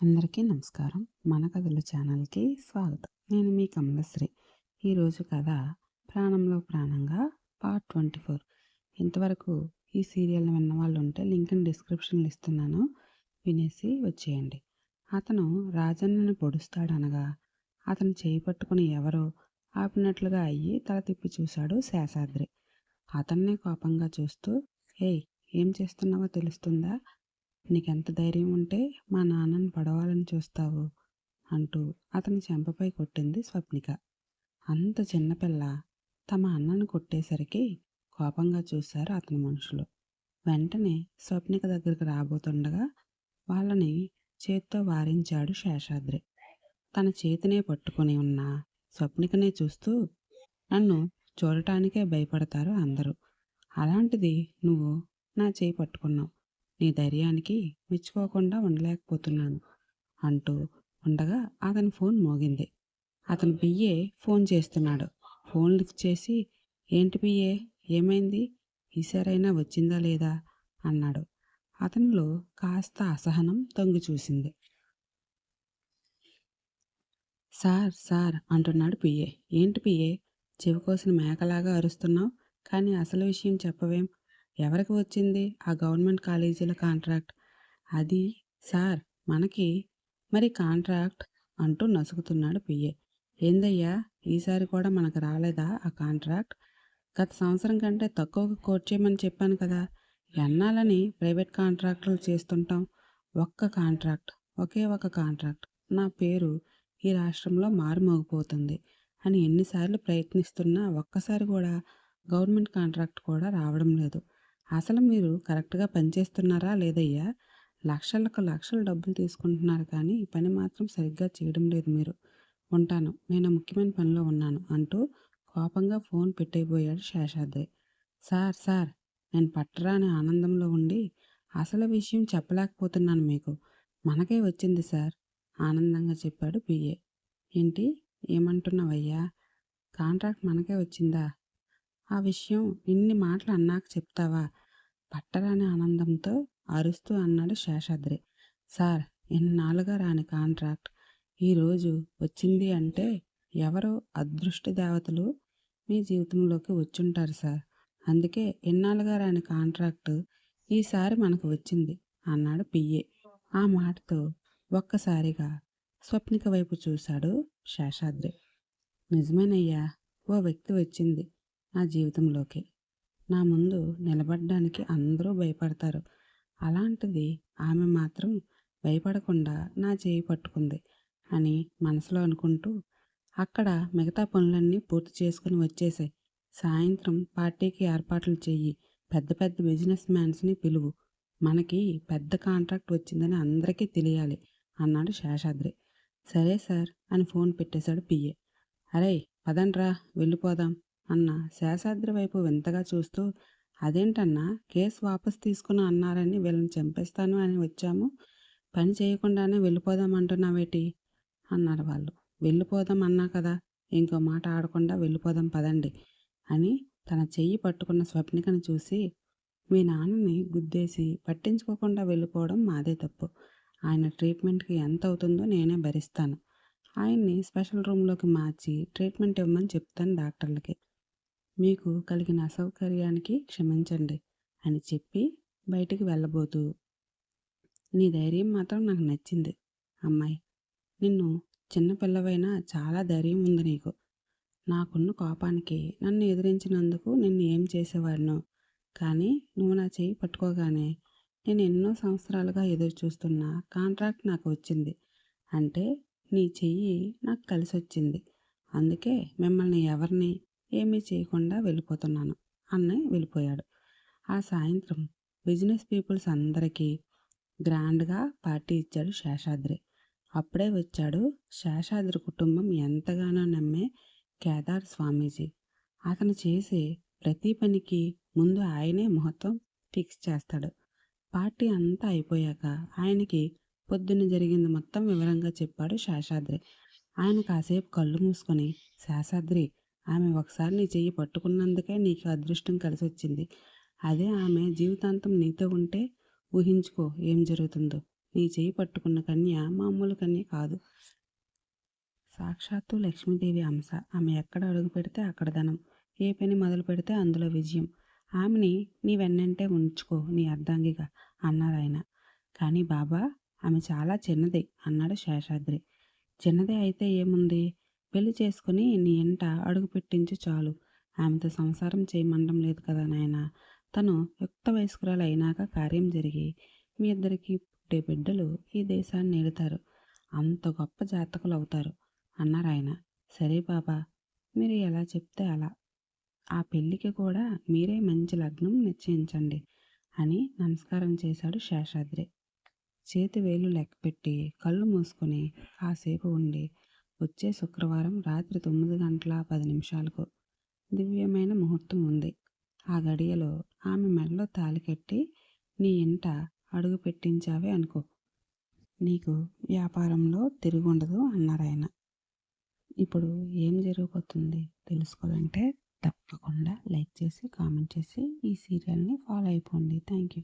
అందరికీ నమస్కారం. మన కథలు ఛానల్కి స్వాగతం. నేను మీ కమలశ్రీ. ఈరోజు కథ ప్రాణంలో ప్రాణంగా పార్ట్ ట్వంటీ ఫోర్. ఇంతవరకు ఈ సీరియల్ విన్న వాళ్ళు ఉంటే లింక్ని డిస్క్రిప్షన్లో ఇస్తున్నాను. వినేసి వచ్చేయండి. అతను రాజన్నని పొడుస్తాడనగా అతను చేయి పట్టుకుని ఎవరో ఆపినట్లుగా అయ్యి తల తిప్పి చూశాడు శేషాద్రి అతన్నే కోపంగా చూస్తూ ఏయ్ ఏం చేస్తున్నావో తెలుస్తుందా? నీకెంత ధైర్యం ఉంటే మా నాన్నని పడవాలని చూస్తావు అంటూ అతని చెంపపై కొట్టింది స్వప్నిక. అంత చిన్నపిల్ల తమ అన్నను కొట్టేసరికి కోపంగా చూశారు అతని మనుషులు. వెంటనే స్వప్నిక దగ్గరికి రాబోతుండగా వాళ్ళని చేత్తో వారించాడు శేషాద్రి. తన చేతినే పట్టుకొని ఉన్న స్వప్నికనే చూస్తూ నన్ను చూడటానికే భయపడతారు అందరూ. అలాంటిది నువ్వు నా చేయి పట్టుకున్నావు. నీ ధైర్యానికి మెచ్చుకోకుండా ఉండలేకపోతున్నాను అంటూ ఉండగా అతని ఫోన్ మోగింది. అతను పియ్యే ఫోన్ చేస్తున్నాడు. ఫోన్ లిఫ్ట్ చేసి ఏంటి పియ్యే ఏమైంది? ఈసారైనా వచ్చిందా లేదా? అన్నాడు. అతనిలో కాస్త అసహనం తొంగి చూసింది. సార్ సార్ అంటున్నాడు పియ్యే ఏంటి పియ్యే చెవికోసిన మేకలాగా అరుస్తున్నావు. కానీ అసలు విషయం చెప్పవేం? ఎవరికి వచ్చింది? ఆ గవర్నమెంట్ కాలేజీల కాంట్రాక్ట్. అది సార్ మనకి మరి కాంట్రాక్ట్ అంటూ నసుగుతున్నాడు పిఏ. ఏందయ్యా? ఈసారి కూడా మనకు రాలేదా ఆ కాంట్రాక్ట్? గత సంవత్సరం కంటే తక్కువగా కోట్ చేయమని చెప్పాను కదా. ఎన్నాలని ప్రైవేట్ కాంట్రాక్టులు చేస్తుంటాం? ఒక్క కాంట్రాక్ట్ ఒకే ఒక కాంట్రాక్ట్. నా పేరు ఈ రాష్ట్రంలో మారుమోగిపోతుంది అని ఎన్నిసార్లు ప్రయత్నిస్తున్నా ఒక్కసారి కూడా గవర్నమెంట్ కాంట్రాక్ట్ కూడా రావడం లేదు. అసలు మీరు కరెక్ట్గా పనిచేస్తున్నారా లేదయ్యా? లక్షలకు లక్షలు డబ్బులు తీసుకుంటున్నారు కానీ పని మాత్రం సరిగ్గా చేయడం లేదు మీరు. ఉంటాను. నేను ముఖ్యమైన పనిలో ఉన్నాను అంటూ కోపంగా ఫోన్ పెట్టైపోయాడు శేషాద్రి. సార్ సార్ నేను పట్టరా అనే ఆనందంలో ఉండి అసలు విషయం చెప్పలేకపోతున్నాను మీకు. మనకే వచ్చింది సార్ ఆనందంగా చెప్పాడు పిఏ ఏంటి? ఏమంటున్నావయ్యా? కాంట్రాక్ట్ మనకే వచ్చిందా? ఆ విషయం ఇన్ని మాటలు అన్నాక చెప్తావా? పట్టరాని ఆనందంతో అరుస్తూ అన్నాడు శేషాద్రి. సార్ ఎన్నాళ్ళుగా రాని కాంట్రాక్ట్. ఈరోజు వచ్చింది అంటే ఎవరో అదృష్ట దేవతలు మీ జీవితంలోకి వచ్చుంటారు సార్. అందుకే ఎన్నాళ్ళుగా రాని కాంట్రాక్ట్ ఈసారి మనకు వచ్చింది అన్నాడు పియ్యే ఆ మాటతో ఒక్కసారిగా స్వప్నిక వైపు చూశాడు శేషాద్రి. నిజమేనయ్యా ఓ వ్యక్తి వచ్చింది. నా జీవితంలోకి. నా ముందు నిలబడడానికి అందరూ భయపడతారు. అలాంటిది ఆమె మాత్రం భయపడకుండా నా చేయి పట్టుకుంది అని మనసులో అనుకుంటూ అక్కడ మిగతా పనులన్నీ పూర్తి చేసుకుని వచ్చేసాయి. సాయంత్రం పార్టీకి ఏర్పాట్లు చెయ్యి పెద్ద పెద్ద బిజినెస్ మ్యాన్స్ని పిలువు. మనకి పెద్ద కాంట్రాక్ట్ వచ్చిందని అందరికీ తెలియాలి అన్నాడు శేషాద్రి. సరే సార్ అని ఫోన్ పెట్టేశాడు పిఏ. అరే పదండ్రా వెళ్ళిపోదాం. అన్న శేషాద్రి వైపు వింతగా చూస్తూ అదేంటన్నా కేసు వాపస్ తీసుకుని అన్నారని వీళ్ళని చంపేస్తాను అని వచ్చాము. పని చేయకుండానే వెళ్ళిపోదాం అంటున్నావేటి అన్నారు వాళ్ళు. వెళ్ళిపోదాం అన్నా కదా ఇంకో మాట ఆడకుండా వెళ్ళిపోదాం పదండి అని తన చెయ్యి పట్టుకున్న స్వప్నికను చూసి మీ నాన్నని గుద్దేసి పట్టించుకోకుండా వెళ్ళిపోవడం మాదే తప్పు. ఆయన ట్రీట్మెంట్కి ఎంత అవుతుందో నేనే భరిస్తాను. ఆయన్ని స్పెషల్ రూమ్లోకి మార్చి ట్రీట్మెంట్ ఇవ్వమని చెప్తాను డాక్టర్లకి. మీకు కలిగిన అసౌకర్యానికి క్షమించండి అని చెప్పి బయటికి వెళ్ళబోతూ నీ ధైర్యం మాత్రం నాకు నచ్చింది అమ్మాయి. నిన్ను చిన్నపిల్లవైనా చాలా ధైర్యం ఉంది నీకు. నాకున్న కోపానికి నన్ను ఎదిరించినందుకు నిన్ను ఏం చేసేవాడినో. కానీ నువ్వు నా చేయి పట్టుకోగానే నేను ఎన్నో సంవత్సరాలుగా ఎదురు చూస్తున్న కాంట్రాక్ట్ నాకు వచ్చింది. అంటే నీ చెయ్యి నాకు కలిసి వచ్చింది అందుకే మిమ్మల్ని ఎవరిని ఏమీ చేయకుండా వెళ్ళిపోతున్నాను అన్నయ్య వెళ్ళిపోయాడు. ఆ సాయంత్రం బిజినెస్ పీపుల్స్ అందరికీ గ్రాండ్గా పార్టీ ఇచ్చాడు శేషాద్రి. అప్పుడే వచ్చాడు శేషాద్రి కుటుంబం ఎంతగానో నమ్మే కేదార్ స్వామీజీ. అతను చేసే ప్రతి పనికి ముందు ఆయనే ముహూర్తం ఫిక్స్ చేస్తాడు. పార్టీ అంతా అయిపోయాక ఆయనకి పొద్దున్న జరిగింది మొత్తం వివరంగా చెప్పాడు శేషాద్రి. ఆయన కాసేపు కళ్ళు మూసుకొని శేషాద్రి ఆమె ఒకసారి నీ చెయ్యి పట్టుకున్నందుకే నీకు అదృష్టం కలిసి వచ్చింది అదే ఆమె జీవితాంతం నీతో ఉంటే ఊహించుకో ఏం జరుగుతుందో. నీ చెయ్యి పట్టుకున్న కన్య మామూలు కన్య కాదు. సాక్షాత్తు లక్ష్మీదేవి అంశ. ఆమె ఎక్కడ అడుగు పెడితే అక్కడ ధనం. ఏ పని మొదలు పెడితే అందులో విజయం. ఆమెని నీ వెన్నంటే ఉంచుకో నీ అర్ధాంగిగా అన్నారు ఆయన. కానీ బాబా ఆమె చాలా చిన్నది అన్నాడు శేషాద్రి. చిన్నదే అయితే ఏముంది? పెళ్ళి చేసుకుని నీ ఇంట అడుగు పెట్టించి చాలు. ఆమెతో సంసారం చేయమండం లేదు కదా నాయన. తను యుక్త వయస్కురాలు అయినాక కార్యం జరిగి మీ ఇద్దరికి పుట్టే బిడ్డలు ఈ దేశాన్ని ఏలుతారు అంత గొప్ప జాతకులు అవుతారు అన్నారు ఆయన. సరే బాబా మీరు ఎలా చెప్తే అలా. ఆ పెళ్ళికి కూడా మీరే మంచి లగ్నం నిశ్చయించండి అని నమస్కారం చేశాడు శేషాద్రి. చేతి వేలు లెక్కపెట్టి కళ్ళు మూసుకొని కాసేపు ఉండి వచ్చే శుక్రవారం రాత్రి తొమ్మిది గంటల పది నిమిషాలకు దివ్యమైన ముహూర్తం ఉంది. ఆ గడియలో ఆమె మెడలో తాలి కట్టి నీ ఇంట అడుగు పెట్టించావే అనుకో. నీకు వ్యాపారంలో తిరుగుండదు అన్నారు ఆయన. ఇప్పుడు ఏం జరగబోతుంది తెలుసుకోవాలంటే తప్పకుండా లైక్ చేసి కామెంట్ చేసి ఈ సీరియల్ని ఫాలో అయిపోండి. Thank you